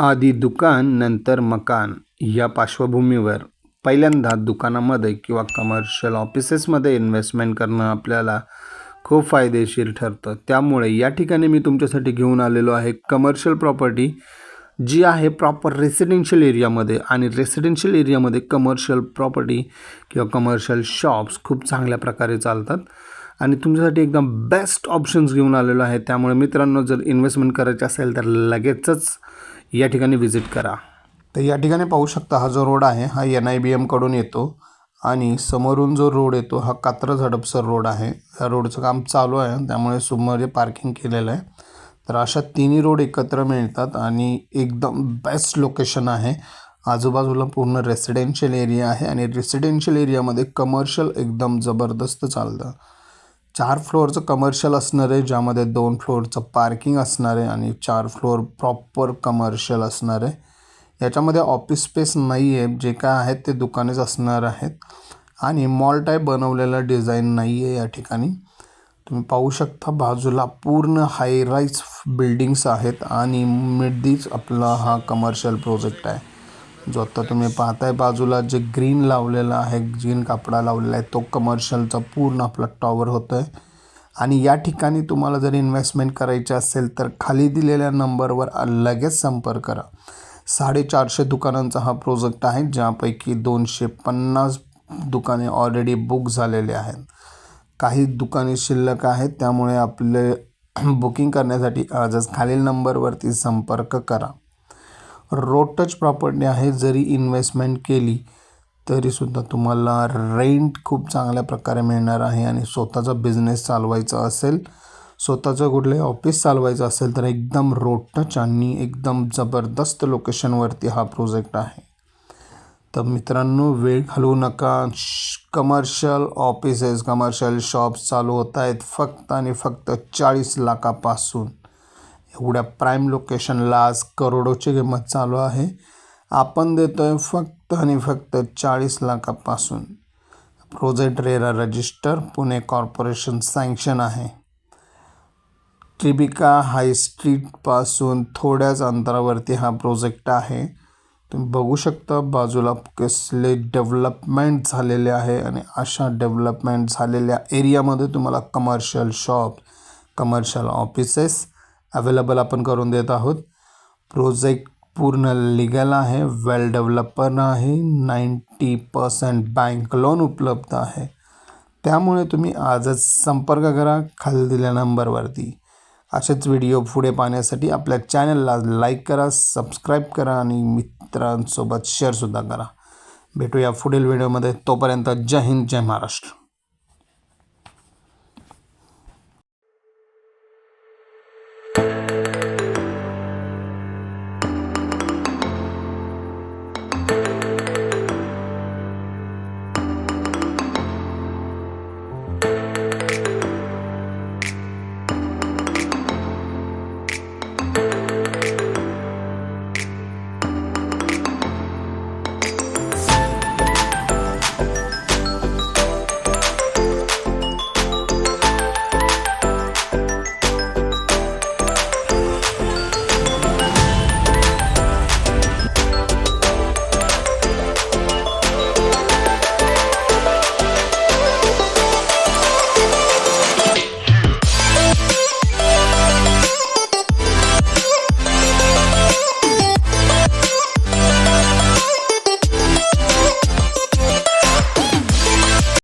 आधी दुकान नंतर मकान या पार्श्वभूमीवर पहिल्यांदा दुकानामध्ये किंवा कमर्शियल ऑफिसेसमध्ये इन्व्हेस्टमेंट करणं आपल्याला खूप फायदेशीर ठरतं. त्यामुळे या ठिकाणी मी तुमच्यासाठी घेऊन आलेलो आहे कमर्शियल प्रॉपर्टी जी आहे प्रॉपर रेसिडेन्शियल एरियामध्ये आणि रेसिडेन्शियल एरियामध्ये कमर्शियल प्रॉपर्टी किंवा कमर्शियल शॉप्स खूप चांगल्या प्रकारे चालतात. आणि तुमच्यासाठी एकदम बेस्ट ऑप्शन्स घेऊन आलेलो आहे. त्यामुळे मित्रांनो जर इन्व्हेस्टमेंट करायची असेल तर लगेचच या ठिकाणी व्हिजिट करा. तर या ठिकाणी पाहू शकता हा जो रोड आहे हा एन आय बी एमकडून येतो आणि समोरून जो रोड येतो हा कात्रज हडपसर रोड आहे. या रोडचं काम चालू आहे त्यामुळे सुमारे पार्किंग केलेलं आहे. तर अशा तिन्ही रोड एकत्र मिळतात आणि एकदम बेस्ट लोकेशन आहे. आजूबाजूला पूर्ण रेसिडेन्शियल एरिया आहे आणि रेसिडेन्शियल एरियामध्ये कमर्शियल एकदम जबरदस्त चालतं. चार फ्लोअरचं कमर्शियल असणार आहे ज्यामध्ये दोन फ्लोअरचं पार्किंग असणार आहे आणि चार फ्लोअर प्रॉपर कमर्शियल असणार आहे. याच्यामध्ये ऑफिस स्पेस नाही आहे जे काय आहेत ते दुकानेच असणार आहेत. आणि मॉल टाईप बनवलेलं डिझाईन नाही आहे या ठिकाणी. तुम्ही पाहू शकता बाजूला पूर्ण हायराईज बिल्डिंग्स आहेत आणि मिडदीच आपला हा कमर्शियल प्रोजेक्ट आहे. जो आत्ता तुम्ही पाहताय बाजूला जे ग्रीन लावलेला आहे ग्रीन कापडा लावलेला आहे तो कमर्शियलचा पूर्ण आपला टॉवर होतो आहे आणि या ठिकाणी तुम्हाला जर इन्व्हेस्टमेंट करायची असेल तर खाली दिलेल्या नंबरवर लगेच संपर्क करा. साडेचारशे दुकानांचा हा प्रोजेक्ट आहे ज्यापैकी दोनशे पन्नास दुकाने ऑलरेडी बुक झालेले आहेत. काही दुकाने शिल्लक आहेत त्यामुळे आपले बुकिंग करण्यासाठी आजच खालील नंबरवरती संपर्क करा. रोड टच प्रॉपर्टी आहे जरी इन्व्हेस्टमेंट केली तरीसुद्धा तुम्हाला रेंट खूप चांगल्या प्रकारे मिळणार आहे आणि स्वतःचा बिझनेस चालवायचा असेल स्वतःचं कुठले ऑफिस चालवायचं असेल तर एकदम रोड टच आणि एकदम जबरदस्त लोकेशनवरती हा प्रोजेक्ट आहे. तर मित्रांनो वेळ घालवू नका. कमर्शियल ऑफिसेस कमर्शियल शॉप्स चालू होत आहेत फक्त आणि फक्त चाळीस लाखापासून. एवढ्या प्राईम लोकेशनला आज करोडोची किंमत चालू आहे. आपण देतो आहे फक्त आणि फक्त चाळीस लाखापासून. Project RERA register Pune corporation sanction आहे. ट्रिबिका हाय स्ट्रीटपासून थोड्याच अंतरावरती हा प्रोजेक्ट आहे. तुम्ही बघू शकता बाजूला कसले डेव्हलपमेंट झालेले आहे आणि अशा डेव्हलपमेंट झालेल्या एरियामध्ये तुम्हाला commercial shop commercial offices available आपण करून देत आहोत. प्रोजेक्ट पूर्ण लिगल आहे वेल डेव्हलपर आहे नाईंटी पर्सेंट बँक लोन उपलब्ध आहे. त्यामुळे तुम्ही आजच संपर्क करा खाली दिल्या नंबरवरती. असेच व्हिडिओ पुढे पाहण्यासाठी आपल्या चॅनलला लाईक करा सबस्क्राईब करा आणि मित्रांसोबत शेअरसुद्धा करा. भेटूया पुढील व्हिडिओमध्ये. तोपर्यंत जय हिंद जय महाराष्ट्र.